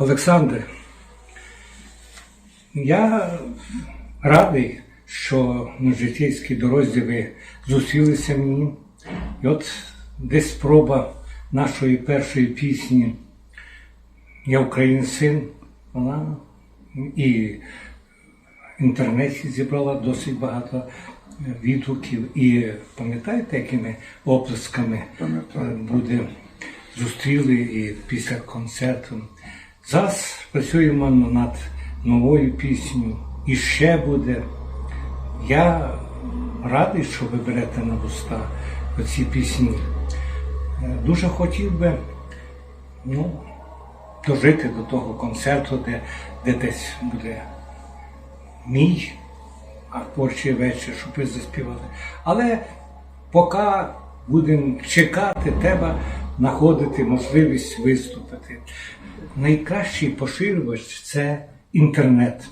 Олександре, я радий, що на життєйській дорозі ви зустрілися мені. І от десь спроба нашої першої пісні Я Україн син, вона і в інтернеті зібрала досить багато відгуків. І пам'ятаєте, якими оплесками е, буде зустріли і після концерту. Зараз працюємо над новою піснею. І ще буде. Я радий, що ви берете на вуста оці пісні. Е, Дуже хотів би ну, дожити до того концерту, де, де десь буде мій а творчий вечір, щоб ви заспівали. Але поки будемо чекати, треба знаходити можливість виступити. Найкращий поширювач це інтернет.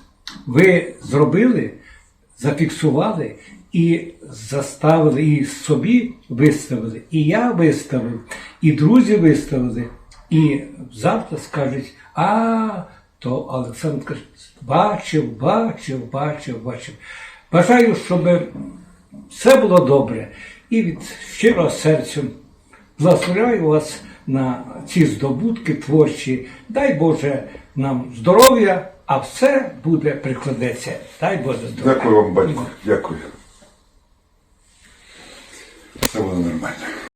Ви зробили, зафіксували і заставили, і собі виставили, і я виставив, і друзі виставили. І завтра скажуть, а то Олександр бачив, бачив, бачив, бачив. Бажаю, щоб все було добре. І від щирого серця благословляю вас на ці здобутки творчі. Дай Боже нам здоров'я, а все буде прикладеться. Дай Боже здоров'я. Дякую вам, батько. Дякую. Все буде нормально.